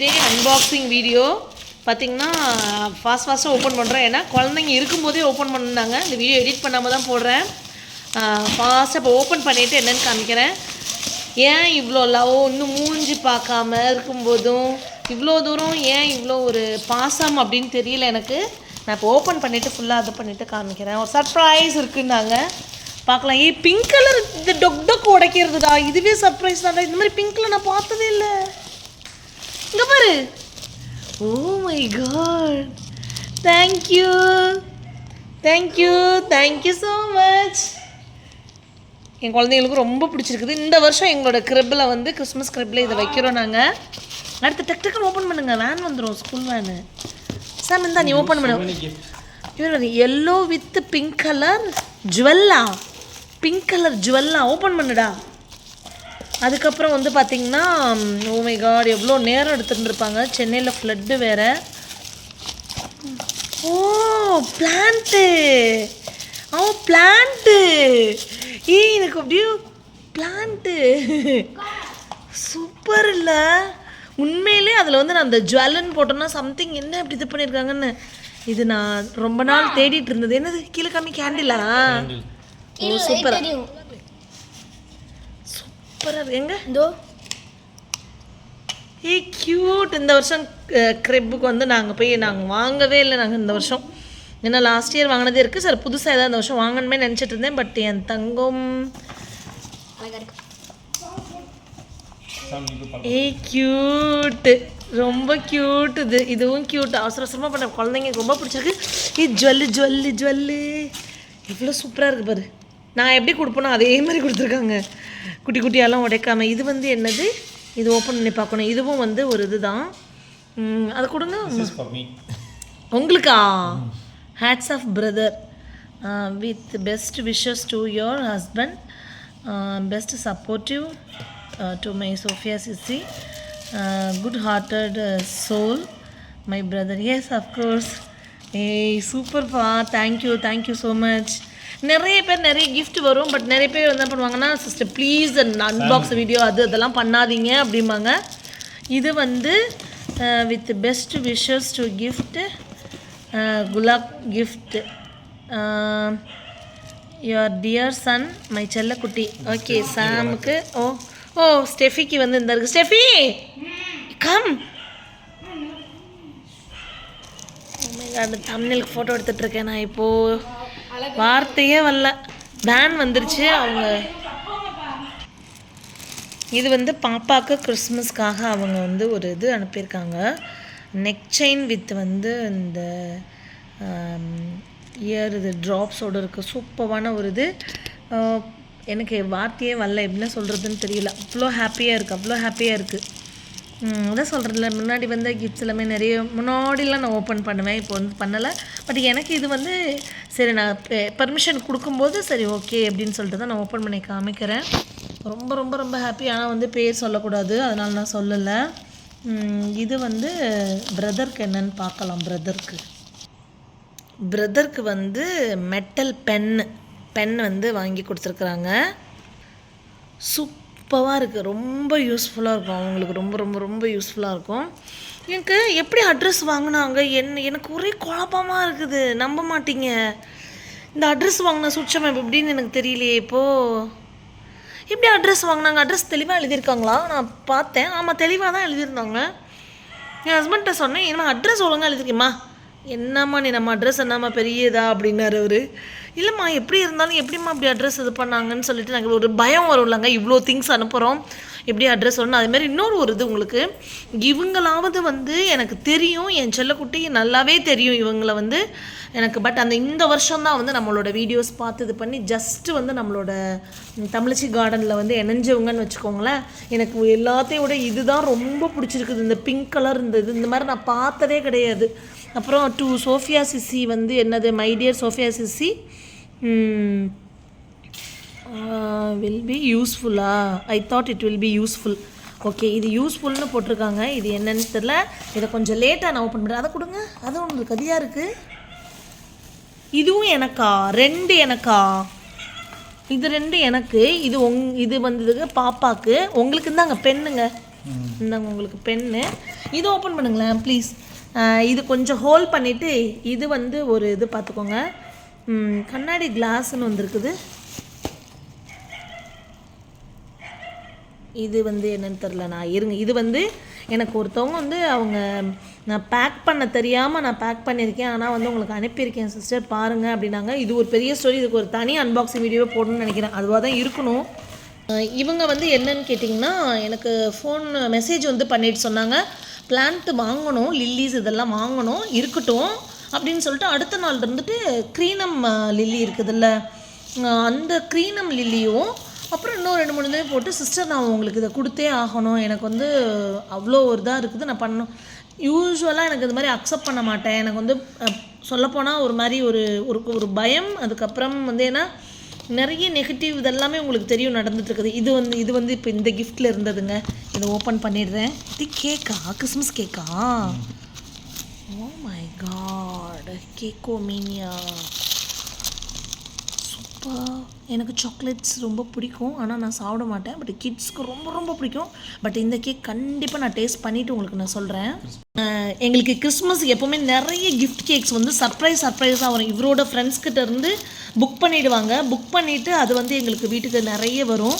டே unboxing video பார்த்தீங்கன்னா fast ஃபாஸ்ட்டாக open பண்ணுறேன் ஏன்னா குழந்தைங்க இருக்கும்போதே ஓப்பன் பண்ணிருந்தாங்க இந்த வீடியோ எடிட் பண்ணாமல் தான் போடுறேன். ஃபாஸ்ட்டாக இப்போ ஓப்பன் பண்ணிவிட்டு என்னென்னு காமிக்கிறேன். ஏன் இவ்வளோ லவ் இன்னும் மூஞ்சி பார்க்காம இருக்கும்போதும் இவ்வளோ தூரம் ஏன் இவ்வளோ ஒரு பாசம் அப்படின்னு தெரியல எனக்கு. நான் இப்போ ஓப்பன் பண்ணிவிட்டு ஃபுல்லாக அதை பண்ணிவிட்டு காமிக்கிறேன். ஒரு சர்ப்ரைஸ் இருக்குன்னாங்க. பார்க்கலாம். ஏய் பிங்க் கலர் இந்த டொக் டொக் உடைக்கிறதுடா. இதுவே சர்ப்ரைஸ் தான்டா. இந்த மாதிரி பிங்க்கில் நான் பார்த்ததே இல்லை. இங்க பாரு. ஓ my god thank you thank you thank you so much என் குழந்தைங்களுக்கு ரொம்ப பிடிச்சிருக்குது. இந்த வருஷம் எங்களோட கிரிப்பில் வந்து கிறிஸ்மஸ் கிரிப்பில் இதை வைக்கிறோம் நாங்கள் அடுத்து டக் டக்குன்னு ஓப்பன் பண்ணுங்க. வேன் வந்துடும் ஸ்கூல் வேனு சாம் இந்தா நீ ஓப்பன் பண்ணு. இவர் எல்லோ வித் பிங்க் கலர் ஜுவல்லா பிங்க் கலர் ஜுவல்லா ஓப்பன் பண்ணுடா. அதுக்கப்புறம் வந்து பார்த்தீங்கன்னா ஓமை காட் எவ்வளோ நேரம் எடுத்துட்டு இருப்பாங்க? சென்னையில் ஃப்ளட்டு வேற. ஓ பிளான்ட்டு ஓ பிளான்ட்டு ஏய் எனக்கு அப்படியே பிளான்ட்டு சூப்பர் இல்லை. உண்மையிலே அதில் வந்து நான் அந்த ஜுவல்லன் போட்டோன்னா சம்திங் என்ன இப்படி இது பண்ணியிருக்காங்கன்னு இது நான் ரொம்ப நாள் தேடிட்டு இருந்தது. என்னது? கீழே காமி கேண்டிலா ஓ சூப்பர் சூப்பராக எங்க? இதோ. ஏய் கியூட் இந்த வருஷம் க்ரெப்புக்கு வந்து நாங்கள் போய் நாங்கள் வாங்கவே இல்லை நாங்கள் இந்த வருஷம். ஏன்னா லாஸ்ட் இயர் வாங்கினதே இருக்குது சார் புதுசாக ஏதாவது இந்த வருஷம் வாங்கணுமே நினச்சிட்டு இருந்தேன். பட் என் தங்கம். இருக்கு ஏய் கியூட்டு ரொம்ப கியூட் இது. இதுவும் கியூட் அவசர அவசரமாக பண்ண குழந்தைங்களுக்கு ரொம்ப பிடிச்சிருக்கு. இது ஜுவல்லு ஜுவல்லு ஜுவல்லு. இவ்வளோ சூப்பராக இருக்குது பாரு. நான் எப்படி கொடுப்பேனோ அதே மாதிரி கொடுத்துருக்காங்க. குட்டி குட்டியெல்லாம் உடைக்காம இது வந்து என்னது? இது ஓப்பன் பண்ணி பார்க்கணும். இதுவும் வந்து ஒரு இதுதான். அதை கொடுங்க. உங்களுக்கா? Hats off brother with best wishes to your husband best supportive to my Sophia CC good hearted soul my brother yes of course ஏய் சூப்பர்ப்பா தேங்க்யூ தேங்க்யூ ஸோ மச் நிறைய பேர் நிறைய gift வரும் பட் நிறைய பேர் என்ன பண்ணுவாங்கன்னா சிஸ்டர் ப்ளீஸ் அன்பாக்ஸ் வீடியோ அது அதெல்லாம் பண்ணாதீங்க அப்படிம்பாங்க. இது வந்து with best wishes to gift gulab gift your dear son my செல்லக்குட்டி ஓகே சாமுக்கு ஓ ஓ ஸ்டெஃபிக்கு வந்து இந்த இருக்கு. ஸ்டெஃபி கம் அந்த தமிழுக்கு ஃபோட்டோ எடுத்துட்டு இருக்கேன் நான் இப்போது வார்த்தையே வரல. வேன் வந்துருச்சு அவங்க. இது வந்து பாப்பாவுக்கு கிறிஸ்மஸ்க்காக அவங்க வந்து ஒரு இது அனுப்பியிருக்காங்க. நெக் செயின் வித் வந்து இந்த இயர் இது ட்ராப்ஸோடு இருக்குது சூப்பரான ஒரு இது. எனக்கு வார்த்தையே வரல எப்படின்னு சொல்கிறதுன்னு தெரியல. அவ்வளோ ஹாப்பியாக இருக்குது அவ்வளோ ஹாப்பியாக இருக்குது அதான் சொல்கிறேன்ல முன்னாடி வந்த கிஃப்ட்ஸ் எல்லாமே நிறைய முன்னாடிலாம் நான் ஓப்பன் பண்ணுவேன் இப்போ வந்து பண்ணலை. பட் எனக்கு இது வந்து சரி நான் பர்மிஷன் கொடுக்கும்போது சரி ஓகே அப்படின்னு சொல்லிட்டு தான் நான் ஓப்பன் பண்ணி காமிக்கிறேன். ரொம்ப ரொம்ப ரொம்ப ஹாப்பி ஆனால் வந்து பேர் சொல்லக்கூடாது அதனால் நான் சொல்லலை. இது வந்து பிரதருக்கு என்னன்னு பார்க்கலாம் பிரதருக்கு பிரதருக்கு வந்து மெட்டல் பென் பென் வந்து வாங்கி கொடுத்துருக்குறாங்க. சூப் சூப்பராக இருக்குது. ரொம்ப யூஸ்ஃபுல்லாக இருக்கும். அவங்களுக்கு ரொம்ப ரொம்ப ரொம்ப யூஸ்ஃபுல்லாக இருக்கும். எனக்கு எப்படி அட்ரஸ் வாங்கினாங்க? என்ன எனக்கு ஒரே குழப்பமாக இருக்குது. நம்ப மாட்டீங்க. இந்த அட்ரஸ் வாங்கின சுட்சம் எப்படின்னு எனக்கு தெரியலையே இப்போது எப்படி அட்ரஸ் வாங்கினாங்க? அட்ரஸ் தெளிவாக எழுதியிருக்காங்களா? நான் பார்த்தேன். ஆமாம் தெளிவாக தான் எழுதியிருந்தாங்க. என் ஹஸ்பண்ட்டை சொன்னேன் ஏன்னா அட்ரஸ் ஒழுங்காக எழுதியிருக்கேம்மா என்னம்மா நீ நம்ம அட்ரஸ் என்னம்மா பெரியதா அப்படின்னாரு அவர். இல்லைம்மா எப்படி இருந்தாலும் எப்படிம்மா அப்படி அட்ரஸ் இது பண்ணாங்கன்னு சொல்லிட்டு நாங்கள் ஒரு பயம் வரும்லங்க இவ்வளோ திங்ஸ் அனுப்புகிறோம் எப்படி அட்ரஸ் வரணும் அதே மாதிரி இன்னொரு ஒரு இது உங்களுக்கு. இவங்களாவது வந்து எனக்கு தெரியும். என் செல்லக்குட்டி நல்லாவே தெரியும் இவங்களை வந்து. எனக்கு பட் அந்த இந்த வருஷம் தான் வந்து நம்மளோட வீடியோஸ் பார்த்து இது பண்ணி ஜஸ்ட்டு வந்து நம்மளோட தமிழச்சி கார்டனில் வந்து இணைஞ்சவங்கன்னு வச்சுக்கோங்களேன். எனக்கு எல்லாத்தையும் விட இதுதான் ரொம்ப பிடிச்சிருக்குது. இந்த பிங்க் கலர் இந்த இது இந்த மாதிரி நான் பார்த்ததே கிடையாது. அப்புறம் டு சோஃபியா சிசி வந்து என்னது? My. Dear Sophia CC will be யூஸ்ஃபுல்லா I thought it will be useful okay இது யூஸ்ஃபுல்னு போட்டிருக்காங்க. இது என்னன்னு தெரில இதை கொஞ்சம் லேட்டாக நான் ஓப்பன் பண்ணுறேன் அதை கொடுங்க. அது உங்களுக்கு அதியாக இருக்குது இதுவும் எனக்கா? ரெண்டு எனக்கா? இது ரெண்டு எனக்கு. இது உங் இது வந்ததுக்கு பாப்பாக்கு. உங்களுக்கு தாங்க பெண்ணுங்க இந்தாங்க உங்களுக்கு பென்னு இது ஓப்பன் பண்ணுங்களேன் ப்ளீஸ் இது கொஞ்சம் ஹோல் பண்ணிவிட்டு இது வந்து ஒரு இது பார்த்துக்கோங்க. கண்ணாடி கிளாஸ்னு வந்திருக்குது. இது வந்து என்னன்னு தெரில நான் இருங்க. இது வந்து எனக்கு ஒருத்தவங்க வந்து அவங்க நான் பேக் பண்ண தெரியாமல் நான் பேக் பண்ணியிருக்கேன். ஆனால் வந்து உங்களுக்கு அனுப்பியிருக்கேன் சிஸ்டர் பாருங்கள் அப்படின்னாங்க. இது ஒரு பெரிய ஸ்டோரி இதுக்கு ஒரு தனி அன்பாக்சிங் வீடியோ போடணும்னு நினைக்கிறேன். அதுவாக தான் இருக்கணும். இவங்க வந்து என்னன்னு கேட்டிங்கன்னா எனக்கு ஃபோன் மெசேஜ் வந்து பண்ணிட்டு சொன்னாங்க. பிளான்ட் வாங்கணும் லில்லிஸ் இதெல்லாம் வாங்கணும் இருக்கட்டும் அப்படின்னு சொல்லிட்டு அடுத்த நாள் இருந்துட்டு க்ரீனம் லில்லி இருக்குதுல்ல. அந்த க்ரீனம் லில்லியும் அப்புறம் இன்னும் ரெண்டு மூணு தடவை போட்டு சிஸ்டர் நான் உங்களுக்கு இதை கொடுத்தே ஆகணும். எனக்கு வந்து அவ்வளோ ஒரு இதாக இருக்குது. நான் பண்ணணும் யூஸ்வலாக எனக்கு இது மாதிரி அக்செப்ட் பண்ண மாட்டேன். எனக்கு வந்து சொல்லப்போனால் ஒரு மாதிரி ஒரு ஒரு ஒரு பயம். அதுக்கப்புறம் வந்து ஏன்னா நிறைய நெகட்டிவ் இதெல்லாமே உங்களுக்கு தெரியும் நடந்துட்டு இருக்குது இது வந்து இது வந்து இப்போ இந்த கிஃப்டில் இருந்ததுங்க. இதை ஓப்பன் பண்ணிடுறேன். இது கேக்கா கிறிஸ்மஸ் கேக்கா ஓ மை காட் கேக்கோ மீனியா சூப்பர் எனக்கு சாக்லேட்ஸ் ரொம்ப பிடிக்கும். ஆனால் நான் சாப்பிட மாட்டேன். பட் கிட்ஸ்க்கு ரொம்ப ரொம்ப பிடிக்கும். பட் இந்த கேக் கண்டிப்பாக நான் டேஸ்ட் பண்ணிவிட்டு உங்களுக்கு நான் சொல்கிறேன் எங்களுக்கு கிறிஸ்மஸ் எப்போவுமே நிறைய கிஃப்ட் கேக்ஸ் வந்து சர்ப்ரைஸ் சர்ப்ரைஸாக வரும். இவரோட ஃப்ரெண்ட்ஸ் கிட்ட இருந்து புக் பண்ணிடுவாங்க. புக் பண்ணிவிட்டு அது வந்து எங்களுக்கு வீட்டுக்கு நிறைய வரும்.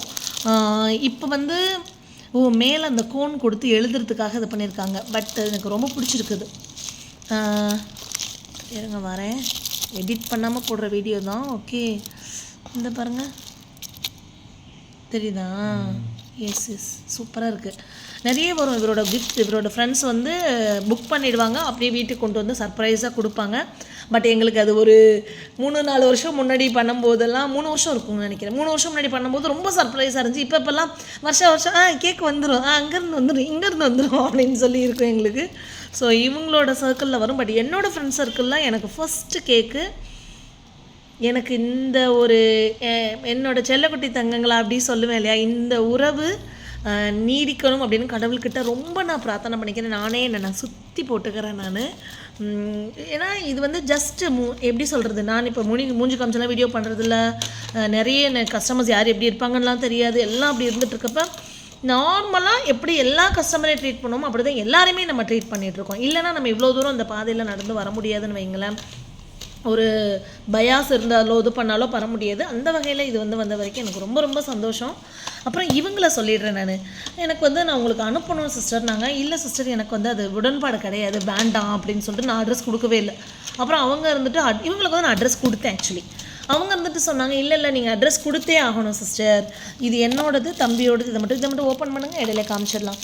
இப்போ வந்து ஓ மேலே அந்த கோன் கொடுத்து எழுதுறதுக்காக இது பண்ணியிருக்காங்க பட் எனக்கு ரொம்ப பிடிச்சிருக்குது. இருங்க வரேன். எடிட் பண்ணாமல் போடுற வீடியோ தான். ஓகே இந்த பாருங்க. தெரியுதா? எஸ் எஸ் சூப்பராக இருக்குது நிறைய வரும் இவரோட கிஃப்ட் இவரோட ஃப்ரெண்ட்ஸ் வந்து புக் பண்ணிடுவாங்க. அப்படியே வீட்டுக்கு கொண்டு வந்து சர்ப்ரைஸாக கொடுப்பாங்க. பட் எங்களுக்கு அது ஒரு மூணு நாலு வருஷம் முன்னாடி பண்ணும்போதெல்லாம் மூணு வருஷம் இருக்கும்னு நினைக்கிறேன். மூணு வருஷம் முன்னாடி பண்ணும்போது ரொம்ப சர்ப்ரைஸாக இருந்துச்சு. இப்போ இப்போல்லாம் வருஷம் வருஷம் ஆ கேக் வந்துடும் ஆ அங்கேருந்து வந்துடும் இங்கேருந்து வந்துடும் அப்படின்னு சொல்லி இருக்கும் எங்களுக்கு. ஸோ இவங்களோட சர்க்கிளில் வரும். பட் என்னோடய ஃப்ரெண்ட்ஸ் சர்க்கிளில் எனக்கு ஃபஸ்ட்டு கேக்கு எனக்கு இந்த ஒரு என்னோடய என்னோட செல்லக்குட்டி தங்கங்களா அப்படி சொல்லுவேன் இல்லையா? இந்த உறவு நீடிக்கணும் அப்படின்னு கடவுள்கிட்ட ரொம்ப நான் பிரார்த்தனை பண்ணிக்கிறேன். நானே என்னை நான் சுற்றி போட்டுக்கிறேன் நான். ஏன்னா இது வந்து ஜஸ்ட்டு மூ எப்படி சொல்கிறது நான் இப்போ முனி மூஞ்சி காமிச்செல்லாம் வீடியோ பண்ணுறதில்ல நிறைய கஸ்டமர்ஸ் யார் எப்படி இருப்பாங்கலாம் தெரியாது. எல்லாம் அப்படி இருந்துகிட்ருக்கப்ப நார்மலாக எப்படி எல்லா கஸ்டமரையும் ட்ரீட் பண்ணுவோமோ அப்படி தான் எல்லாருமே நம்ம ட்ரீட் பண்ணிகிட்ருக்கோம் இல்லைன்னா நம்ம இவ்வளோ தூரம் அந்த பாதையில் நடந்து வர முடியாதுன்னு வைங்களேன். ஒரு பயாஸ் இருந்தாலோ இது பண்ணாலோ வர முடியாது. அந்த வகையில் இது வந்து வந்த வரைக்கும் எனக்கு ரொம்ப ரொம்ப சந்தோஷம். அப்புறம் இவங்கள சொல்லிடுறேன் நான். எனக்கு வந்து நான் உங்களுக்கு அனுப்பணும் சிஸ்டர் நாங்கள் இல்லை சிஸ்டர் எனக்கு வந்து அது உடன்பாடு கிடையாது. வேண்டாம் அப்படின்னு சொல்லிட்டு நான் அட்ரஸ் கொடுக்கவே இல்லை. அப்புறம் அவங்க இருந்துட்டு அட் இவங்களுக்கு வந்து நான் அட்ரஸ் கொடுத்தேன் ஆக்சுவலி அவங்க இருந்துட்டு சொன்னாங்க இல்லை இல்லை நீங்கள் அட்ரஸ் கொடுத்தே ஆகணும் சிஸ்டர் இது என்னோடது தம்பியோடது இதை மட்டும் இதை மட்டும் ஓப்பன் பண்ணுங்கள் இடையில காமிச்சிடலாம்.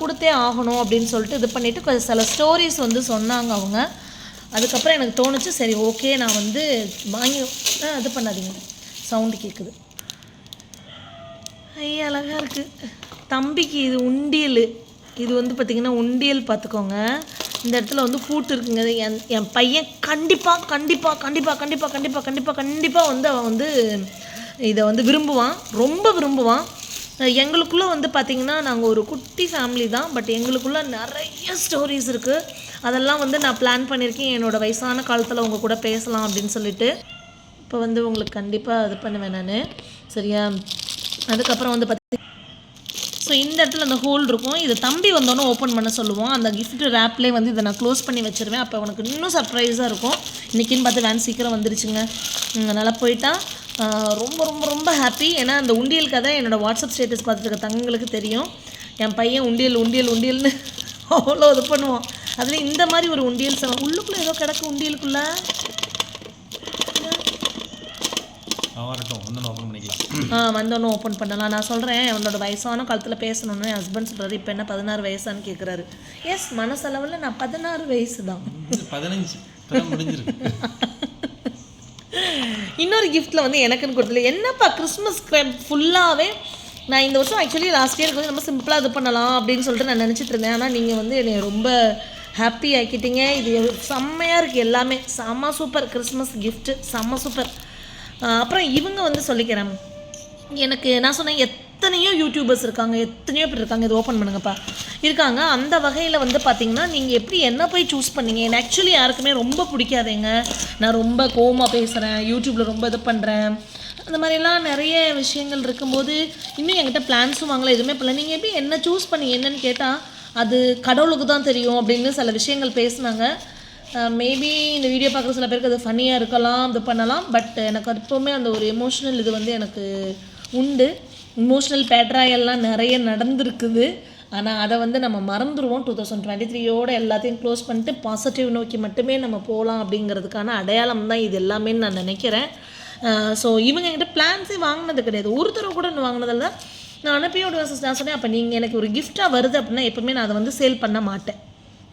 கொடுத்தே ஆகணும் அப்படின்னு சொல்லிட்டு இது பண்ணிவிட்டு கொஞ்சம் சில ஸ்டோரிஸ் வந்து சொன்னாங்க அவங்க. அதுக்கப்புறம் எனக்கு தோணுச்சு சரி ஓகே நான் வந்து வாங்கி ஆ, இது பண்ணாதீங்க. சவுண்டு கேட்குது ஐயா அழகாக இருக்குது தம்பிக்கு இது உண்டியல். இது வந்து பார்த்திங்கன்னா உண்டியல் பார்த்துக்கோங்க இந்த இடத்துல வந்து பூட்டு இருக்குங்க. என் என் பையன் கண்டிப்பாக கண்டிப்பாக கண்டிப்பாக கண்டிப்பாக கண்டிப்பாக கண்டிப்பாக கண்டிப்பாக வந்து அவன் வந்து இதை வந்து விரும்புவான். ரொம்ப விரும்புவான். எங்களுக்குள்ளே வந்து பார்த்திங்கன்னா நாங்கள் ஒரு குட்டி ஃபேமிலி தான். பட் எங்களுக்குள்ளே நிறைய ஸ்டோரிஸ் இருக்குது அதெல்லாம் வந்து நான் பிளான் பண்ணியிருக்கேன் என்னோடய வயசான காலத்தில் உங்கள் கூட பேசலாம் அப்படின்னு சொல்லிட்டு. இப்போ வந்து உங்களுக்கு கண்டிப்பாக இது பண்ணுவேன் நான். சரியா? அதுக்கப்புறம் வந்து பார்த்தி ஸோ இந்த இடத்துல அந்த ஹோல் இருக்கும். இது தம்பி வந்தோன்னே ஓப்பன் பண்ண சொல்லுவோம் அந்த கிஃப்ட் ரேப்லேயே வந்து இதை நான் க்ளோஸ் பண்ணி வச்சிருவேன். அப்போ உனக்கு இன்னும் சர்ப்ரைஸாக இருக்கும். இன்றைக்கின்னு பார்த்து வேன் சீக்கிரம் வந்துருச்சுங்க. நல்லா போயிட்டால் போயிட்டா. ரொம்ப ரொம்ப ரொம்ப ஹாப்பி ஏன்னா அந்த உண்டியல் கதை என்னோடய வாட்ஸ்அப் ஸ்டேட்டஸ் பார்த்துருக்க தங்களுக்கு தெரியும். என் பையன் உண்டியல் உண்டியல் உண்டியல்னு அவ்வளோ இது பண்ணுவான். அதில் இந்த மாதிரி ஒரு உண்டியல் செவன் உள்ளுக்குள்ளே ஏதோ கிடக்கு உண்டியலுக்குள்ளே. வரட்டும் வந்து ஓப்பன் பண்ணிக்கலாம். ஆ வந்தோன்னே ஓப்பன் பண்ணலாம். நான் சொல்கிறேன் அவனோட வயசான காலத்தில் பேசணுன்னு என் ஹஸ்பண்ட் சொல்கிறாரு இப்போ என்ன பதினாறு வயசான்னு கேட்குறாரு எஸ் மனசளவில் நான் பதினாறு வயசு தான் பதினஞ்சு. முடிஞ்சிருக்கு. இன்னொரு கிஃப்ட்டில் வந்து எனக்குன்னு கொடுத்துல என்னப்பா கிறிஸ்மஸ் ஃபுல்லாகவே நான் இந்த வருஷம் ஆக்சுவலி லாஸ்ட் இயருக்கு வந்து நம்ம சிம்பிளாக இது பண்ணலாம் அப்படின்னு சொல்லிட்டு நான் நினச்சிட்டு இருந்தேன். ஆனால் நீங்கள் வந்து என்னை ரொம்ப ஹாப்பி ஆக்கிட்டீங்க. இது செம்மையாக இருக்குது எல்லாமே. செம்ம சூப்பர் கிறிஸ்மஸ் கிஃப்ட்டு செம்ம சூப்பர் அப்புறம் இவங்க வந்து சொல்லிக்கிறேன். எனக்கு நான் சொன்னேன் எத்தனையோ யூடியூபர்ஸ் இருக்காங்க எத்தனையோ பேர் இருக்காங்க இது ஓப்பன் பண்ணுங்கப்பா. இருக்காங்க. அந்த வகையில் வந்து பார்த்தீங்கன்னா நீங்கள் எப்படி என்ன போய் சூஸ் பண்ணீங்க? எனக்கு ஆக்சுவலி யாருக்குமே ரொம்ப பிடிக்காதேங்க. நான் ரொம்ப கோவமாக பேசுகிறேன் யூடியூப்பில் ரொம்ப இது பண்ணுறேன் அந்த மாதிரிலாம் நிறைய விஷயங்கள் இருக்கும்போது இன்னும் என்கிட்ட பிளான்ஸும் வாங்கலை எதுவுமே பண்ணல. நீங்கள் எப்படி என்ன சூஸ் பண்ணி என்னன்னு கேட்டால் அது கடவுளுக்கு தான் தெரியும் அப்படின்னு சில விஷயங்கள் பேசினாங்க. மேபி இந்த வீடியோ பார்க்குற சில பேருக்கு அது ஃபன்னியாக இருக்கலாம் இது பண்ணலாம். பட் எனக்கு எப்போவுமே அந்த ஒரு எமோஷ்னல் இது வந்து எனக்கு உண்டு. இமோஷ்னல் பேட்ராயெல்லாம் நிறைய நடந்திருக்குது. ஆனால் அதை வந்து நம்ம மறந்துடுவோம் டூ தௌசண்ட் டுவெண்ட்டி த்ரீயோட எல்லாத்தையும் க்ளோஸ் பண்ணிட்டு பாசிட்டிவ் நோக்கி மட்டுமே நம்ம போகலாம் அப்படிங்கிறதுக்கான அடையாளம் தான் இது எல்லாமே நான் நினைக்கிறேன். ஸோ இவங்க என்கிட்ட பிளான்ஸே வாங்கினது கிடையாது. ஒரு தடவை கூட இன்னும் வாங்கினதில்ல. நான் அனுப்பியோட நான் சொன்னேன் அப்போ நீங்கள் எனக்கு ஒரு கிஃப்டாக வருது அப்படின்னா எப்பவுமே நான் அதை வந்து சேல் பண்ண மாட்டேன்.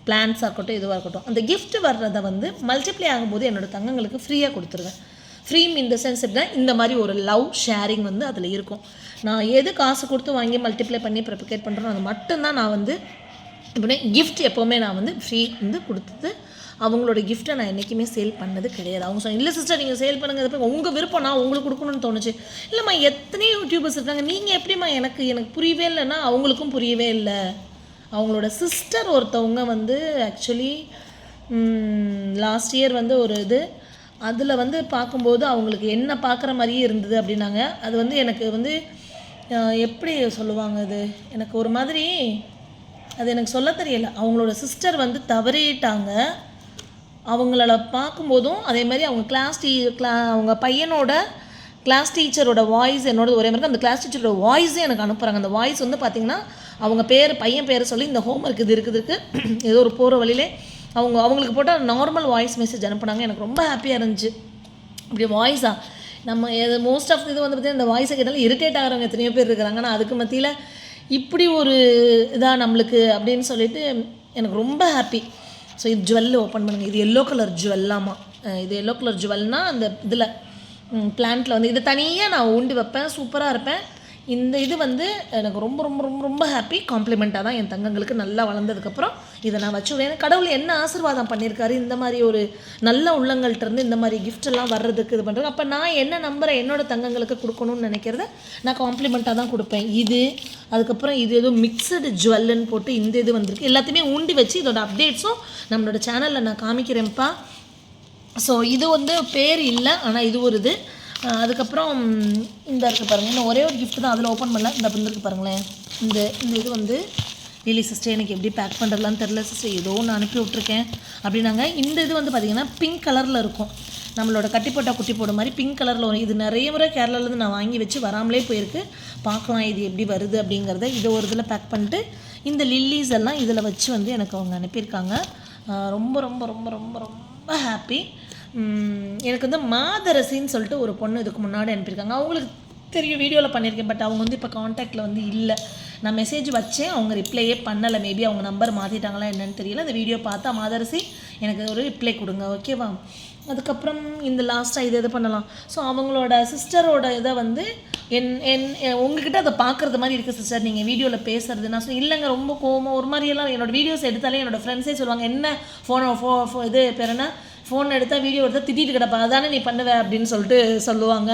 பிளான்ஸாக இருக்கட்டும் இதுவாக இருக்கட்டும். அந்த கிஃப்ட் வர்றதை வந்து மல்டிப்ளை ஆகும்போது என்னோட தங்கங்களுக்கு ஃப்ரீயாக கொடுத்துருவேன். ஃப்ரீ இந்த சென்ஸ் எப்படின்னா இந்த மாதிரி ஒரு லவ் ஷேரிங் வந்து அதில் இருக்கும். நான் எது காசு கொடுத்து வாங்கி மல்டிப்ளை பண்ணி ப்ரெப்பிகேட் பண்ணுறோம் அது மட்டும்தான் நான் வந்து எப்படின்னா கிஃப்ட் எப்போவுமே நான் வந்து ஃப்ரீ வந்து கொடுத்தது அவங்களோட கிஃப்ட்டை நான் என்றைக்குமே சேல் பண்ணது கிடையாது. அவங்க சொன்னாங்க இல்லை சிஸ்டர் நீங்கள் சேல் பண்ணுங்கிறப்ப உங்கள் விருப்பம் நான் உங்களுக்கு கொடுக்கணும்னு தோணுச்சு. இல்லைம்மா எத்தனை யூடியூபர்ஸ் இருக்காங்க. நீங்கள் எப்படிம்மா எனக்கு எனக்கு புரியவே இல்லைன்னா அவங்களுக்கும் புரியவே இல்லை. அவங்களோட சிஸ்டர் ஒருத்தவங்க வந்து ஆக்சுவலி லாஸ்ட் இயர் வந்து ஒரு இது அதில் வந்து பார்க்கும்போது அவங்களுக்கு என்ன பார்க்குற மாதிரியே இருந்தது அப்படின்னாங்க. அது வந்து எனக்கு வந்து எப்படி சொல்லுவாங்க அது எனக்கு ஒரு மாதிரி அது எனக்கு சொல்ல தெரியல. அவங்களோட சிஸ்டர் வந்து தவறிட்டாங்க. அவங்கள பார்க்கும்போதும் அதே மாதிரி அவங்க கிளாஸ் டீ கிளா அவங்க பையனோட கிளாஸ் டீச்சரோட வாய்ஸ் என்னோட ஒரே மாதிரி அந்த கிளாஸ் டீச்சரோட வாய்ஸே எனக்கு அனுப்புகிறாங்க அந்த வாய்ஸ் வந்து பார்த்திங்கன்னா அவங்க பேர் பையன் பேரை சொல்லி இந்த ஹோம் ஒர்க் இது இருக்குது இருக்குது ஏதோ ஒரு போகிற வழியிலே அவங்க அவங்களுக்கு போட்டால் நார்மல் வாய்ஸ் மெசேஜ் அனுப்புனாங்க. எனக்கு ரொம்ப ஹாப்பியாக இருந்துச்சு. இப்படி வாய்ஸாக நம்ம எது மோஸ்ட் ஆஃப் இது வந்து பார்த்தீங்கன்னா இந்த வாய்ஸை கேட்டாலும் இரிட்டேட் ஆகிறவங்க எத்தனையோ பேர் இருக்கிறாங்க. ஆனால் அதுக்கு மத்தியில் இப்படி ஒரு இதாக நம்மளுக்கு அப்படின்னு சொல்லிட்டு எனக்கு ரொம்ப ஹாப்பி ஸோ இது ஜுவல் ஓப்பன் பண்ணுங்கள் இது எல்லோ கலர் ஜுவல்லாமா இது எல்லோ கலர் ஜுவல்னால் அந்த இதில் பிளான்ட்டில் வந்து இதை தனியாக நான் ஊண்டி வைப்பேன். சூப்பராக இருப்பேன். இந்த இது வந்து எனக்கு ரொம்ப ரொம்ப ரொம்ப ரொம்ப ஹாப்பி காம்ப்ளிமெண்ட்டாக தான் என் தங்கங்களுக்கு நல்லா வளர்ந்ததுக்கப்புறம் இதை நான் வச்சு விடுவேன். கடவுள் என்ன ஆசீர்வாதம் பண்ணியிருக்காரு? இந்த மாதிரி ஒரு நல்ல உள்ளங்கள்கிட்ட இருந்து இந்த மாதிரி கிஃப்ட் எல்லாம் வர்றதுக்கு இது பண்ணுறது அப்போ நான் என்ன நம்புகிறேன் என்னோட தங்கங்களுக்கு கொடுக்கணும்னு நினைக்கிறத நான் காம்ப்ளிமெண்ட்டாக தான் கொடுப்பேன். இது அதுக்கப்புறம் இது ஏதோ மிக்சடு ஜுவல்லுன்னு போட்டு இந்த இது வந்திருக்கு. எல்லாத்தையுமே ஊண்டி வச்சு இதோட அப்டேட்ஸும் நம்மளோட சேனலில் நான் காமிக்கிறேன்ப்பா. ஸோ இது வந்து பேர் இல்லை ஆனால் இது ஒரு இது. அதுக்கப்புறம் இந்த இருக்குது பாருங்கள் இன்னும் ஒரே ஒரு கிஃப்ட் தான். அதில் ஓப்பன் பண்ணல. இந்த இருக்கு பாருங்களேன். இந்த இந்த இது வந்து லிலி சிஸ்டர் எனக்கு எப்படி பேக் பண்ணுறதுலாம் தெரில சிஸ்டர் ஏதோ ஒன்று அனுப்பி விட்ருக்கேன் அப்படின்னாங்க. இந்த இது வந்து பார்த்திங்கன்னா பிங்க் கலரில் இருக்கும். நம்மளோட கட்டிப்பட்டா குட்டி போட மாதிரி பிங்க் கலரில் வரும் இது நிறைய முறை கேரளாலேருந்து நான் வாங்கி வச்சு வராமலே போயிருக்கு. பார்க்கலாம் இது எப்படி வருது அப்படிங்கிறத இதை ஒரு இதில் பேக் பண்ணிட்டு இந்த லில்லிஸ் எல்லாம் இதில் வச்சு வந்து எனக்கு அவங்க அனுப்பியிருக்காங்க. ரொம்ப ரொம்ப ரொம்ப ரொம்ப ரொம்ப ஹாப்பி எனக்கு வந்து மாதரசின்னு சொல்லிட்டு ஒரு பொண்ணு இதுக்கு முன்னாடி அனுப்பியிருக்காங்க. அவங்களுக்கு தெரியும் வீடியோவில் பண்ணியிருக்கேன் பட் அவங்க வந்து இப்போ காண்டாக்டில் வந்து இல்லை. நான் மெசேஜ் வச்சேன் அவங்க ரிப்ளையே பண்ணலை. மேபி அவங்க நம்பர் மாற்றிட்டாங்களா என்னன்னு தெரியல. அந்த வீடியோ பார்த்தா மாதரசி எனக்கு ஒரு ரிப்ளை கொடுங்க ஓகேவா அதுக்கப்புறம் இந்த லாஸ்ட்டாக இது இது பண்ணலாம். ஸோ அவங்களோட சிஸ்டரோட இதை வந்து என் என் உங்ககிட்ட அதை பார்க்குறது மாதிரி இருக்குது சிஸ்டர் நீங்கள் வீடியோவில் பேசுறது. நான் சொன்னேன் இல்லைங்க ரொம்ப கோமம் ஒரு மாதிரியெல்லாம் என்னோடய வீடியோஸ் எடுத்தாலே என்னோடய ஃப்ரெண்ட்ஸே சொல்லுவாங்க என்ன ஃபோனோ ஃபோ ஃபோ இது பேர் என்ன? ஃபோன் எடுத்தால் வீடியோ எடுத்தால் திட்டிட்டு கிடப்பா. அதானே நீ பண்ணுவ அப்படின்னு சொல்லிட்டு சொல்லுவாங்க.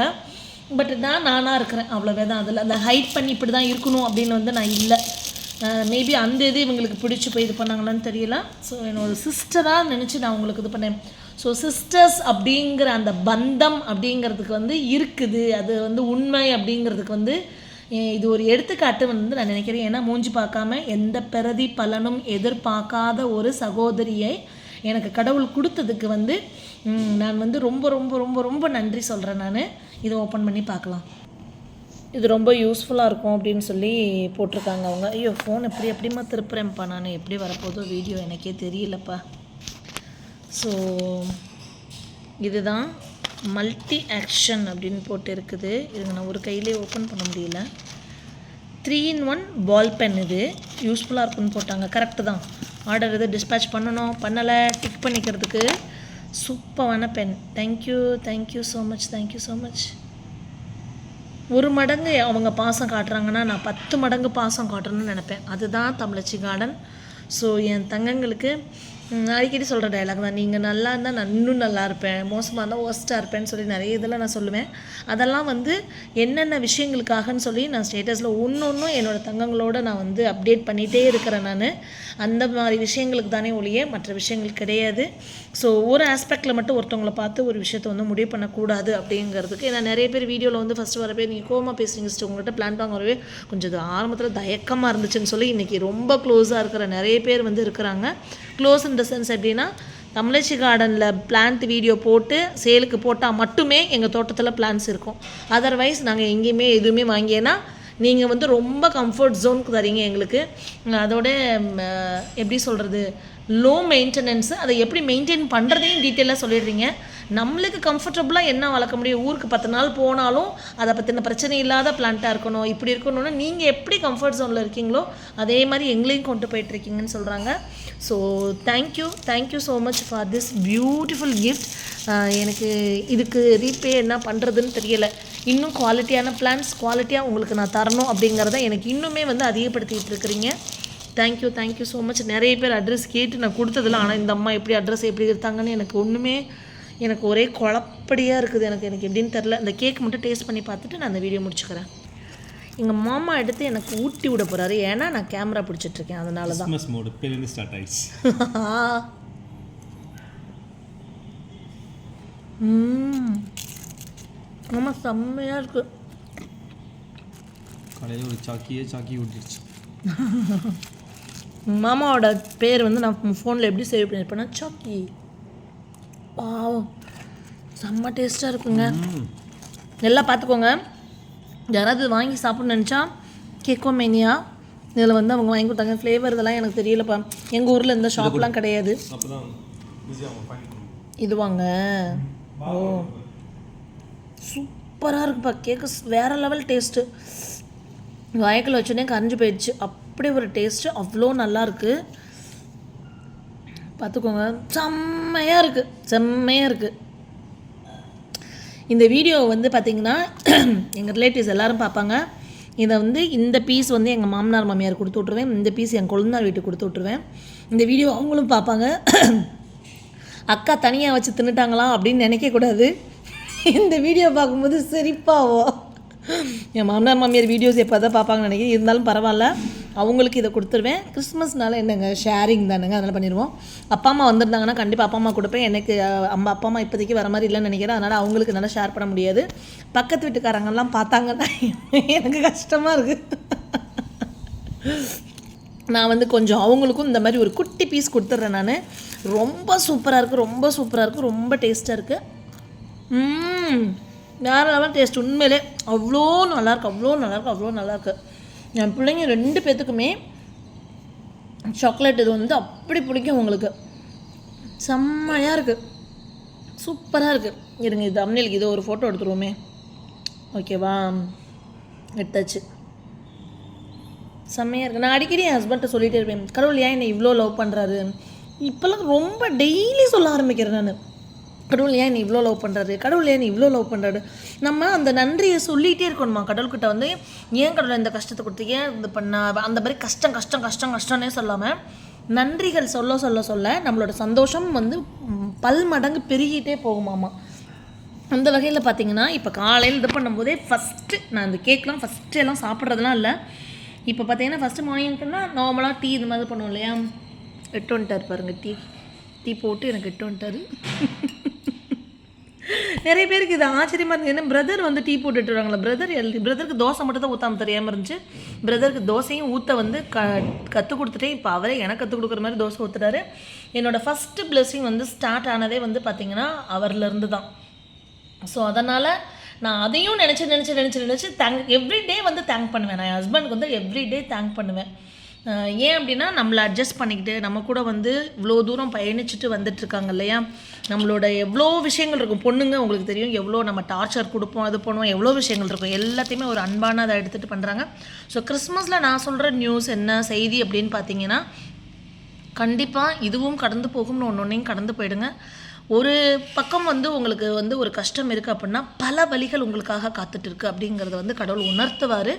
பட் நான் நானாக இருக்கிறேன். அவ்வளோவே தான் அதில் அந்த ஹைட் பண்ணி இப்படி தான் இருக்கணும் அப்படின்னு வந்து நான் இல்லை. மேபி அந்த இது இவங்களுக்கு பிடிச்சி போய் இது பண்ணாங்களான்னு தெரியல. ஸோ என்னோட சிஸ்டராக நினச்சி நான் உங்களுக்கு இது பண்ணேன். ஸோ சிஸ்டர்ஸ் அப்படிங்கிற அந்த பந்தம் அப்படிங்கிறதுக்கு வந்து இருக்குது. அது வந்து உண்மை அப்படிங்கிறதுக்கு வந்து இது ஒரு எடுத்துக்காட்டு வந்து நான் நினைக்கிறேன். ஏன்னா மூஞ்சி பார்க்காம எந்த பிரதி பலனும் எதிர்பார்க்காத ஒரு சகோதரியை எனக்கு கடவுள் கொடுத்ததுக்கு வந்து நான் வந்து ரொம்ப ரொம்ப ரொம்ப ரொம்ப நன்றி சொல்கிறேன் நான். இதை ஓப்பன் பண்ணி பார்க்கலாம். இது ரொம்ப யூஸ்ஃபுல்லாக இருக்கும் அப்படின்னு சொல்லி போட்டிருக்காங்க அவங்க. ஐயோ ஃபோன் எப்படி எப்படிமா திருப்புறேன்ப்பா நான். எப்படி வரப்போதோ வீடியோ எனக்கே தெரியலப்பா. ஸோ இதுதான் மல்டி ஆக்ஷன் அப்படின்னு போட்டு இருக்குது இதுங்க நான் ஒரு கையிலே ஓப்பன் பண்ண முடியல. Three in one ball pen இது. யூஸ்ஃபுல்லாக இருக்கும்னு போட்டாங்க. கரெக்டு தான். ஆர்டர் இது டிஸ்பேச் பண்ணணும். பண்ணலை டிக் பண்ணிக்கிறதுக்கு சூப்பரான pen thank you thank you so much thank you so much ஒரு மடங்கு அவங்க பாசம் காட்டுறாங்கன்னா நான் பத்து மடங்கு பாசம் காட்டணும்னு நினைப்பேன். அதுதான் தமிழச்சி கார்டன் ஸோ என் தங்கங்களுக்கு அடிக்கடி சொல்கிற டைலாக் தான். நீங்கள் நல்லா இருந்தால் நான் இன்னும் நல்லா இருப்பேன். மோசமாக இருந்தால் ஒஸ்ட்டாக இருப்பேன்னு சொல்லி நிறைய இதெல்லாம் நான் சொல்லுவேன். அதெல்லாம் வந்து என்னென்ன விஷயங்களுக்காகன்னு சொல்லி நான் ஸ்டேட்டஸில் ஒன்று ஒன்றும் என்னோடய தங்கங்களோட நான் வந்து அப்டேட் பண்ணிகிட்டே இருக்கிறேன் நான். அந்த மாதிரி விஷயங்களுக்கு தானே ஒழிய மற்ற விஷயங்கள் கிடையாது. ஸோ ஒரு ஆஸ்பெக்டில் மட்டும் ஒருத்தவங்களை பார்த்து ஒரு விஷயத்தை வந்து முடிவு பண்ணக்கூடாது அப்படிங்கிறதுக்கு. ஏன்னா நிறைய பேர் வீடியோவில் வந்து ஃபஸ்ட்டு வரவே நீங்கள் கோமா பேசுகிறீங்க சிஸ்டர் உங்கள்கிட்ட பிளான் பண்ண வரவே கொஞ்சம் ஆரம்பத்தில் தயக்கமாக இருந்துச்சுன்னு சொல்லி இன்றைக்கி ரொம்ப க்ளோஸாக இருக்கிற நிறைய பேர் வந்து இருக்கிறாங்க. க்ளோஸ் இன் த சென்ஸ் எப்படின்னா தமிழச்சி கார்டனில் பிளான்ட் வீடியோ போட்டு சேலுக்கு போட்டால் மட்டுமே எங்கள் தோட்டத்தில் பிளான்ஸ் இருக்கும். அதர்வைஸ் நாங்கள் எங்கேயுமே எதுவுமே வாங்கியேன்னா நீங்கள் வந்து ரொம்ப கம்ஃபர்ட் ஜோனுக்கு தரீங்க எங்களுக்கு. அதோட எப்படி சொல்கிறது லோ மெயின்டெனன்ஸு அதை எப்படி மெயின்டைன் பண்ணுறதையும் டீட்டெயிலாக சொல்லிடுறீங்க. நம்மளுக்கு கம்ஃபர்டபுளாக என்ன வளர்க்க முடியும்? ஊருக்கு பத்து நாள் போனாலும் அதை பற்றின பிரச்சனை இல்லாத பிளான்ட்டாக இருக்கணும். இப்படி இருக்கணும்னா நீங்கள் எப்படி கம்ஃபர்ட் ஜோனில் இருக்கீங்களோ அதே மாதிரி எங்களையும் கொண்டு போயிட்டுருக்கீங்கன்னு சொல்கிறாங்க so thank you thank you so much for this beautiful gift எனக்கு இதுக்கு ரீபே என்ன பண்ணுறதுன்னு தெரியலை. இன்னும் குவாலிட்டியான பிளான்ஸ் குவாலிட்டியாக உங்களுக்கு நான் தரணும் அப்படிங்கிறத எனக்கு இன்னுமே வந்து அதிகப்படுத்திகிட்டு இருக்கிறீங்க. தேங்க்யூ தேங்க்யூ ஸோ மச் நிறைய பேர் அட்ரஸ் கேட்டு நான் கொடுத்ததில்ல. ஆனால் இந்த அம்மா எப்படி அட்ரஸ் எப்படி இருக்காங்கன்னு எனக்கு ஒன்றுமே எனக்கு ஒரே குழப்படியாக இருக்குது. எனக்கு எனக்கு எப்படின்னு தெரில இந்த கேக் மட்டும் டேஸ்ட் பண்ணி பார்த்துட்டு நான் அந்த வீடியோ முடிச்சுக்கிறேன். எங்கள் மாமா எடுத்து எனக்கு ஊட்டி விட போகிறாரு ஏன்னா நான் கேமரா பிடிச்சிட்ருக்கேன். அதனால தான் ஸ்டார்ட் ஆயிடுச்சு. ஆமாம் செம்மையாக இருக்குது காலையில் ஒரு சாக்கியே சாக்கி விட்டுருச்சு மாமாவோட பேர் வந்து நான் ஃபோனில் எப்படி சேவ் பண்ணியிருப்பேன்னா சாக்கி. பாவம். செம்ம டேஸ்ட்டாக இருக்குங்க. நல்லா பார்த்துக்கோங்க. யாராவது வாங்கி சாப்பிட்ணுன்னு நினச்சா கேக்கோ மேனியா இதில் வந்து அவங்க வாங்கி கொடுத்தாங்க. ஃப்ளேவர் இதெல்லாம் எனக்கு தெரியலப்பா. எங்கள் ஊரில் இந்த ஷாப்லாம் கிடையாது. இது வாங்க ஓ. சூப்பராக இருக்குப்பா. கேக்கு வேறு லெவல் டேஸ்ட்டு வாய்க்கில் வச்சோடனே கரைஞ்சி போயிடுச்சு. அப்படி ஒரு டேஸ்ட்டு அவ்வளோ நல்லா இருக்கு. பார்த்துக்கோங்க. செம்மையாக இருக்குது செம்மையாக இருக்குது இந்த வீடியோ வந்து பார்த்திங்கன்னா எங்கள் ரிலேட்டிவ்ஸ் எல்லோரும் பார்ப்பாங்க. இதை வந்து இந்த பீஸ் வந்து எங்கள் மாமனார் மாமியார் கொடுத்து விட்ருவேன் இந்த பீஸ் என் கொழுந்தார் வீட்டுக்கு கொடுத்து விட்ருவேன் இந்த வீடியோ அவங்களும் பார்ப்பாங்க. அக்கா தனியாக வச்சு தின்னுட்டாங்களா அப்படின்னு நினைக்கக்கூடாது இந்த வீடியோ பார்க்கும்போது சிரிப்பாவோ? என் மாமனார் மாமியார் வீடியோஸ் எப்போ தான் பார்ப்பாங்கன்னு நினைக்கிறேன். இருந்தாலும் பரவாயில்ல. அவங்களுக்கு இதை கொடுத்துருவேன். கிறிஸ்மஸ்னால என்னங்க? ஷேரிங் தானுங்க. அதனால் பண்ணிடுவோம். அப்பா அம்மா வந்திருந்தாங்கன்னா கண்டிப்பாக அப்பா அம்மா கொடுப்பேன். எனக்கு அம்மா அப்பா அம்மா இப்போதைக்கு வர மாதிரி இல்லைன்னு நினைக்கிறேன். அதனால் அவங்களுக்கு நல்லா ஷேர் பண்ண முடியாது. பக்கத்து வீட்டுக்காரங்கெல்லாம் பார்த்தாங்கன்னா எனக்கு கஷ்டமாக இருக்குது நான் வந்து கொஞ்சம் அவங்களுக்கும் இந்த மாதிரி ஒரு குட்டி பீஸ் கொடுத்துட்றேன் நான். ரொம்ப சூப்பராக இருக்குது ரொம்ப சூப்பராக இருக்குது ரொம்ப டேஸ்ட்டாக இருக்குது வேறு லெவல் டேஸ்ட் உண்மையிலே அவ்வளோ நல்லாயிருக்கு அவ்வளோ நல்லாயிருக்கு அவ்வளோ நல்லாயிருக்கு என் பிள்ளைங்க ரெண்டு பேர்த்துக்குமே சாக்லேட் இது வந்து அப்படி பிடிக்கும் உங்களுக்கு. செம்மையாக இருக்குது சூப்பராக இருக்குது இருங்க இது அம்னிலுக்கு இது ஒரு ஃபோட்டோ எடுத்துருவோமே. ஓகேவா? எடுத்தாச்சு. செம்மையாக இருக்குது நான் அடிக்கடி என் ஹஸ்பண்ட்டை சொல்லிகிட்டே இருப்பேன் கடவுள் ஏன் என்னை இவ்வளோ லவ் பண்ணுறாரு இப்போல்லாம் ரொம்ப டெய்லி சொல்ல ஆரம்பிக்கிறேன் நான். கடவுள் ஏன் நீ இவ்வளோ லவ் பண்ணுறது கடவுள் ஏன் நீ இவ்வளோ லவ் பண்ணுறாரு நம்ம அந்த நன்றியை சொல்லிகிட்டே இருக்கணுமா? கடவுள்கிட்ட வந்து ஏன் கடவுள் இந்த கஷ்டத்தை கொடுத்து ஏன் இது பண்ண? அந்த மாதிரி கஷ்டம் கஷ்டம் கஷ்டம் கஷ்டம்னே சொல்லாமல் நன்றிகள் சொல்ல சொல்ல சொல்ல நம்மளோட சந்தோஷம் வந்து பல் மடங்கு பெருகிட்டே போகுமாமா. அந்த வகையில் பார்த்தீங்கன்னா இப்போ காலையில் இது பண்ணும்போதே ஃபஸ்ட்டு நான் இந்த கேக்லாம் ஃபஸ்ட்டு எல்லாம் சாப்பிட்றதுலாம் இல்லை. இப்போ பார்த்தீங்கன்னா ஃபஸ்ட்டு மார்னிங்னா நார்மலாக டீ இது மாதிரி பண்ணுவோம் இல்லையா? எட்டு வந்துட்டார் பாருங்கள் டீ டீ போட்டு எனக்கு இட்டு வந்துட்டாரு. நிறைய பேருக்கு இது ஆச்சரியமாக இருந்தது ஏன்னா பிரதர் வந்து டீ போட்டு வராங்களா பிரதர் பிரதருக்கு தோசை மட்டும் தான் ஊற்றாம தெரியாமல் இருந்துச்சு. பிரதருக்கு தோசையும் ஊற்ற வந்து க கற்றுக் கொடுத்துட்டே இப்போ அவரே எனக்கு கற்றுக் கொடுக்குற மாதிரி தோசை ஊற்றுறாரு என்னோடய ஃபஸ்ட்டு பிளெஸ்ஸிங் வந்து ஸ்டார்ட் ஆனதே வந்து பார்த்திங்கன்னா அவர்லேருந்து தான் ஸோ அதனால் நான் அதையும் நினச்சி நினச்சி நினச்சி நினச்சி தேங்க் எவ்ரி டே வந்து தேங்க் பண்ணுவேன். நான் என் ஹஸ்பண்டுக்கு வந்து எவ்ரி டே தேங்க் பண்ணுவேன். ஏன் அப்படின்னா நம்மளை அட்ஜஸ்ட் பண்ணிக்கிட்டு நம்ம கூட வந்து இவ்வளோ தூரம் பயணிச்சுட்டு வந்துட்டுருக்காங்க இல்லையா? நம்மளோட எவ்வளோ விஷயங்கள் இருக்கும். பொண்ணுங்க உங்களுக்கு தெரியும் எவ்வளோ நம்ம டார்ச்சர் கொடுப்போம் அது பண்ணுவோம் எவ்வளோ விஷயங்கள் இருக்கும். எல்லாத்தையுமே ஒரு அன்பான அதை எடுத்துகிட்டு பண்ணுறாங்க ஸோ கிறிஸ்மஸில் நான் சொல்கிற நியூஸ் என்ன செய்தி அப்படின்னு பார்த்தீங்கன்னா கண்டிப்பாக இதுவும் கடந்து போகும்னு ஒன்று ஒன்றையும் கடந்து போயிடுங்க. ஒரு பக்கம் வந்து உங்களுக்கு வந்து ஒரு கஷ்டம் இருக்குது அப்படின்னா பல வழிகள் உங்களுக்காக காத்துட்டு இருக்கு அப்படிங்கிறத வந்து கடவுள் உணர்த்துவார்.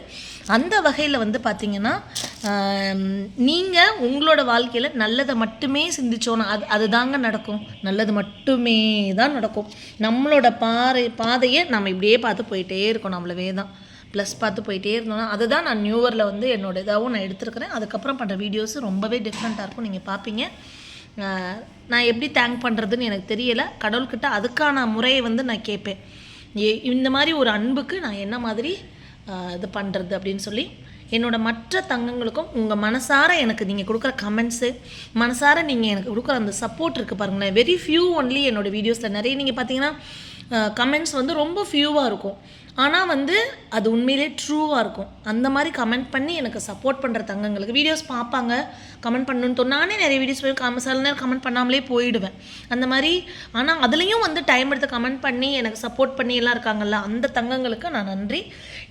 அந்த வகையில் வந்து பார்த்தீங்கன்னா நீங்கள் உங்களோட வாழ்க்கையில் நல்லதை மட்டுமே சிந்திச்சோன்னா அது அதுதாங்க நடக்கும். நல்லது மட்டுமே தான் நடக்கும். நம்மளோட பாறை பாதையை நம்ம இப்படியே பார்த்து போயிட்டே இருக்கணும் அவ்வளவே தான். ப்ளஸ் பார்த்து போயிட்டே இருந்தோம்னா அதுதான் நான் நியூ இயரில் வந்து என்னோட இதாகவும் நான் எடுத்துருக்கிறேன். அதுக்கப்புறம் பண்ணுற வீடியோஸ் ரொம்பவே டிஃப்ரெண்ட்டாக இருக்கும். நீங்கள் பார்ப்பீங்க. நான் எப்படி தேங்க் பண்ணுறதுன்னு எனக்கு தெரியலை. கடவுள்கிட்ட அதுக்கான முறையை வந்து நான் கேட்பேன். ஏ இந்த மாதிரி ஒரு அன்புக்கு நான் என்ன மாதிரி இது பண்ணுறது அப்படின்னு சொல்லி என்னோடய மற்ற தங்கங்களுக்கும் உங்கள் மனசார எனக்கு நீங்கள் கொடுக்குற கமெண்ட்ஸு மனசார நீங்கள் எனக்கு கொடுக்குற அந்த சப்போர்ட் இருக்குது பாருங்களேன். வெரி ஃபியூ ஒன்லி என்னோடய வீடியோஸில் நிறைய நீங்கள் பார்த்தீங்கன்னா கமெண்ட்ஸ் வந்து ரொம்ப ஃபியூவாக இருக்கும். ஆனால் வந்து அது உண்மையிலே ட்ரூவாக இருக்கும். அந்த மாதிரி கமெண்ட் பண்ணி எனக்கு சப்போர்ட் பண்ணுற தங்கங்களுக்கு வீடியோஸ் பார்ப்பாங்க கமெண்ட் பண்ணணுன்னு தோணும். நானே நிறைய வீடியோஸ் போய் காம சில நேரம் கமெண்ட் பண்ணாமலே போயிடுவேன். அந்த மாதிரி ஆனால் அதுலேயும் வந்து டைம் எடுத்து கமெண்ட் பண்ணி எனக்கு சப்போர்ட் பண்ணி எல்லாம் இருக்காங்கல்ல அந்த தங்கங்களுக்கு நான் நன்றி.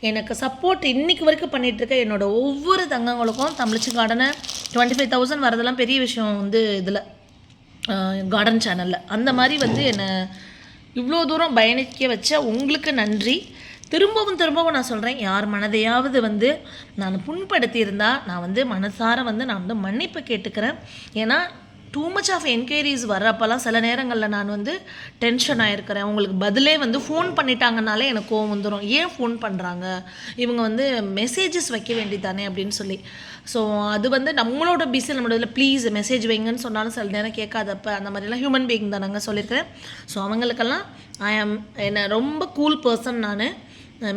எனக்கு சப்போர்ட் இன்றைக்கி வரைக்கும் பண்ணிகிட்ருக்க என்னோடய என்னோட ஒவ்வொரு தங்கங்களுக்கும் தமிழ்ச்சி கார்டனை டுவெண்ட்டி ஃபைவ் தௌசண்ட் வரதெல்லாம் பெரிய விஷயம் வந்து இதில் கார்டன் சேனலில் அந்த மாதிரி வந்து என்னை இவ்வளோ தூரம் பயணிக்க வச்ச உங்களுக்கு நன்றி. திரும்பவும் திரும்பவும் நான் சொல்கிறேன் யார் மனதையாவது வந்து நான் புண்படுத்தியிருந்தால் நான் வந்து மனசார வந்து நான் வந்து மன்னிப்பு கேட்டுக்கிறேன். ஏன்னா டூ மச் ஆஃப் என்கொயரிஸ் வர்றப்பெல்லாம் சில நேரங்களில் நான் வந்து டென்ஷன் ஆகிருக்கிறேன் உங்களுக்கு பதிலே வந்து ஃபோன் பண்ணிட்டாங்கனாலே எனக்கு கோவம் வந்துடும் ஏன் ஃபோன் பண்ணுறாங்க இவங்க வந்து மெசேஜஸ் வைக்க வேண்டித்தானே அப்படின்னு சொல்லி. ஸோ அது வந்து நம்மளோட பிஸி நம்மளோட ப்ளீஸ் மெசேஜ் வைங்கன்னு சொன்னாலும் சில நேரம் கேட்காதப்ப அந்த மாதிரிலாம் ஹியூமன் பீயிங் நாங்கள் சொல்லியிருக்கிறேன். ஸோ அவங்களுக்கெல்லாம் ஐ ஆம் என்ன ரொம்ப கூல் பர்சன் நான்.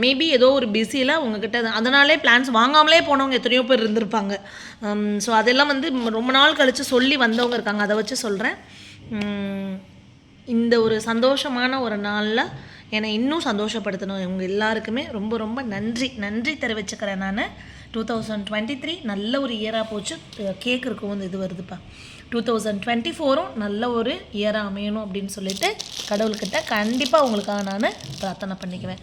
மேபி ஏதோ ஒரு பிஸியில் உங்ககிட்ட அதனாலே பிளான்ஸ் வாங்காமலே போனவங்க எத்தனையோ பேர் இருந்திருப்பாங்க. ஸோ அதெல்லாம் வந்து ரொம்ப நாள் கழித்து சொல்லி வந்தவங்க இருக்காங்க. அதை வச்சு சொல்கிறேன் இந்த ஒரு சந்தோஷமான ஒரு நாளில் என்னை இன்னும் சந்தோஷப்படுத்தணும். இவங்க எல்லாருக்குமே ரொம்ப ரொம்ப நன்றி. நன்றி தெரிவிச்சுக்கிறேன் நான். டூ தௌசண்ட் டுவெண்ட்டி த்ரீ நல்ல ஒரு இயராக போச்சு. கேக் இருக்கும் வந்து இது வருதுப்பா. டூ தௌசண்ட் டுவெண்ட்டி ஃபோரும் நல்ல ஒரு இயராக அமையணும் அப்படின்னு சொல்லிட்டு கடவுள்கிட்ட கண்டிப்பாக உங்களுக்காக நான் பிரார்த்தனை பண்ணிக்குவேன்.